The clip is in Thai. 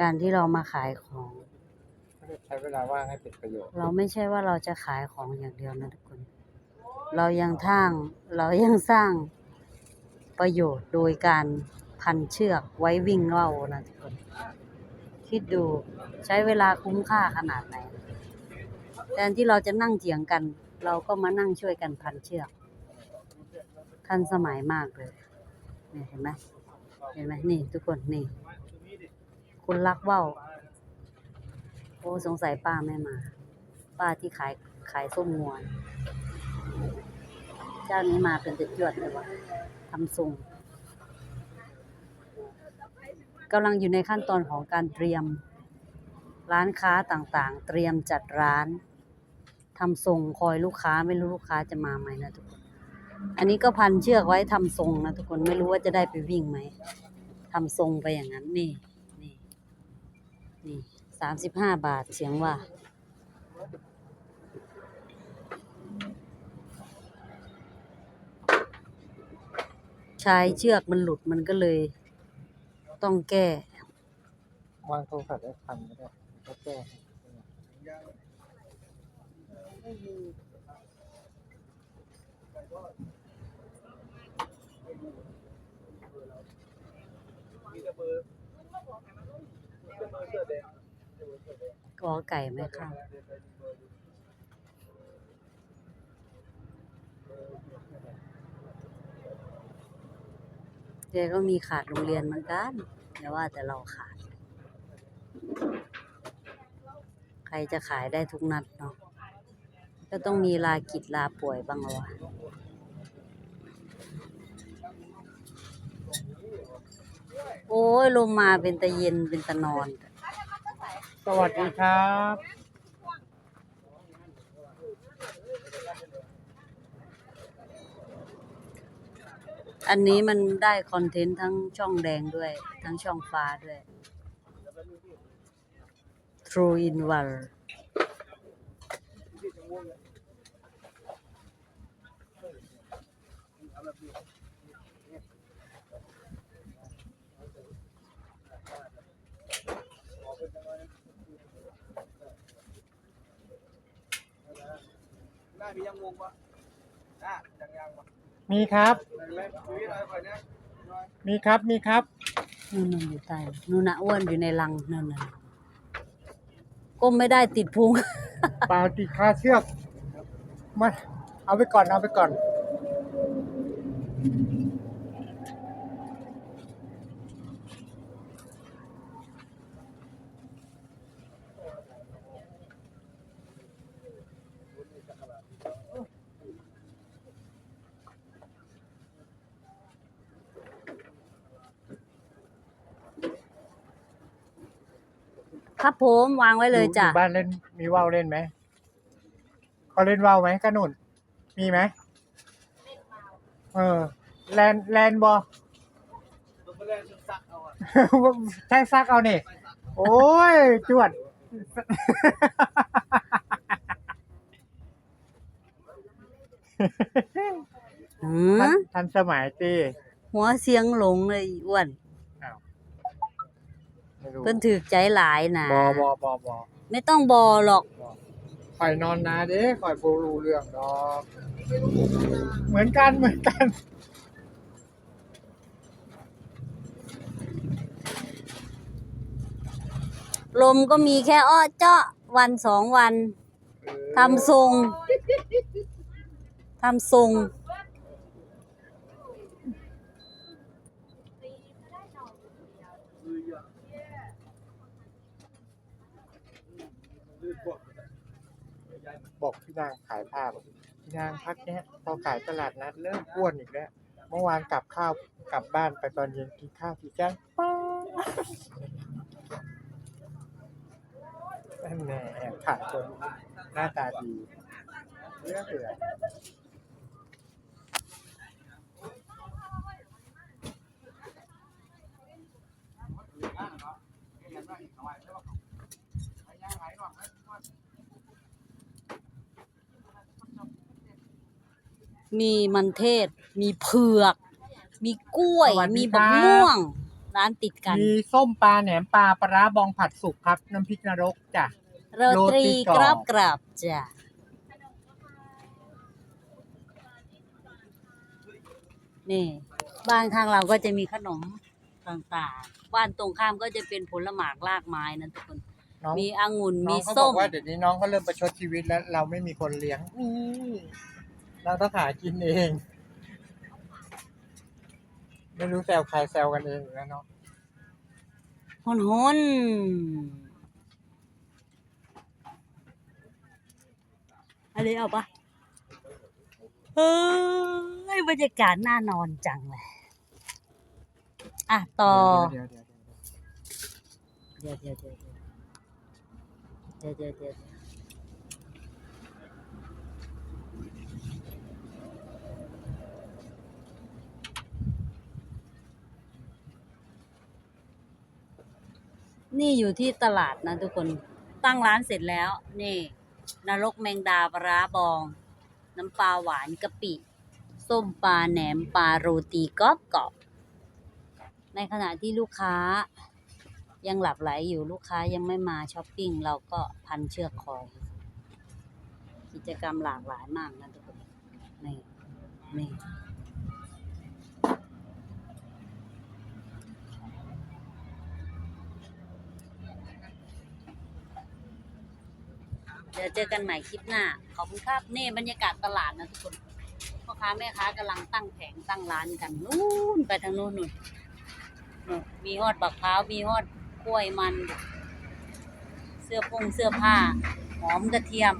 การที่เรามาขายของไม่ได้ใช้เวลาว่างให้เป็นประโยชน์ เราไม่ใช่ว่าเราจะขายของอย่างเดียวนะทุกคน เรายังทั้งเรายังสร้างประโยชน์โดยการพันเชือกไว้วิ่งเล่านะทุกคน คิดดูใช้เวลาคุ้มค่าขนาดไหนแทนที่เราจะนั่งเถียงกัน เราก็มานั่งช่วยกันพันเชือกทันสมัยมากเลยนี่เห็นไหมเห็นไหมนี่ทุกคนนี่ คุณรักว่าวโอ้สงสัยป้าไม่มา ป้าที่ขายขายส้มงวน เจ้านี้มาเป็นติดยวดเลยวะทำทรงกำลังอยู่ในขั้นตอนของการเตรียม ร้านค้าต่างๆ เตรียมจัดร้านทำทรงคอยลูกค้าไม่รู้ลูกค้าจะมาไหมนะทุกคน อันนี้ก็พันเชือกไว้ทำทรงนะทุกคนไม่รู้ว่าจะได้ไปวิ่งไหมทำทรงไปอย่างนั้นนี่ นี่สามสิบห้าบาทเสียงว่า ชายเชือกมันหลุดมันก็เลย ต้องแก้วางโทรศัพท์ได้พันไม่ได้ก็แก้ให้ กอไก่ไหมคะแกก็มีขาดโรงเรียนเหมือนกันแต่ว่าแต่เราขาด ใครจะขายได้ทุกนัดเนาะก็ต้องมีลากิจลาป่วยบ้างวะโอ้ยลมมาเป็นตะเย็นเป็นตะนอน สวัสดีครับอันนี้มันได้คอนเทนต์ทั้งช่องแดงด้วย ทั้งช่องฟ้าด้วย True in one หน้ามียังงงปะหน้ายังยังปะมีครับเห็นไหมคุยอะไรก่อนเนี่ยมีครับมีครับนู่นนอยู่ใต้นู่นนะอ้วนอยู่ในรังนั่นน่ะก้มไม่ได้ติดพุงปลาติดคาเชือกมาเอาไปก่อนเอาไปก่อน ครับผมวางไว้เลยจ้ะอยู่บ้านเล่นมีว่าวเล่นไหมเขาเล่นว่าวไหมกระหนุนมีไหมเออ แลนแลนบอตัวแรกชุดซักเอาอะใช้ซักเอาเนี่ยโอ้ย จวดหืทัอนทันสมัยตีหัวเสียงหลงเลยอีอ้วนอ้าว ไม่รู้เพิ่นถือใจหลายนะบอบอบอบอไม่ต้องบอหรอกข่อยนอนนาเด้ข่อยโบรู้เรื่องดอก เหมือนกันเหมือนกันลมก็มีแค่อ้อเจาะวันสองวันทำทรงทำทรง บอกพี่นางขายผ้าบอกพี่นางพักเนี้ยพอขายตลาดนัดเริ่มอ้วนอีกแล้ว เมื่อวานกลับข้าวกลับบ้านไปตอนเย็นกินข้าวกี่จานป้านั่นแน่แอบขายคนหน้าตาดีเลือกเสือ มีมันเทศ มีเผือก มีกล้วยมีบักม่วง ร้านติดกัน มีส้มปลาแหนมปลาปลาร้าบองผัดสุกครับ น้ำพริกนรกจ้ะ โรตรีโรตีกกรรออบ บกรอบจ้ะ นี่ บ้านข้างเราก็จะมีขนมต่างๆ บ้านตรงข้ามก็จะเป็นผลหมากลากไม้นะทุกคน น้องมีองุ่นน้อมีงเขาบส้อมกว่าเดี๋ยวนี้น้องเขาเริ่มประชดชีวิตแล้วเราไม่มีคนเลี้ยงนี่เราต้องหากินเอง ไม่รู้แซวใครแซวกันเองอยู่แล้วเนาะหุนหุนอะไรเอาปะเฮ้ยบรรยากาศน่านอนจังเลยอะต่อ เดี๋ยวเดี๋ยวเดี๋ยวเดี๋ยวเดี๋ยวเดี๋ยวเดี๋ยว เดี๋ยวเดี๋ยวเดี๋ยวนี่อยู่ที่ตลาดนะทุกคนตั้งร้านเสร็จแล้ว นี่ นรกแมงดาปลาร้าบอง น้ำปลาหวานกะปิ ส้มปลาแหนมปลาโรตีกรอบกรอบในขณะที่ลูกค้า ยังหลับไหลอยู่ลูกค้ายังไม่มาช้อปปิ้งเราก็พันเชือกคอย กิจกรรมหลากหลายมากนะทุกคนนี่นี่เดี๋ยวเจอกันใหม่คลิปหน้า ขอบคุณครับนี่บรรยากาศตลาดนะทุกคนพ่อค้าแม่ค้ากำลังตั้งแผงตั้งร้านกันนู่นไปทางนู้นนู่นนู่นมีฮอดบักพร้าวมีฮอด กล้วยมัน เสื้อผงเสื้อผ้า หอมกระเทียม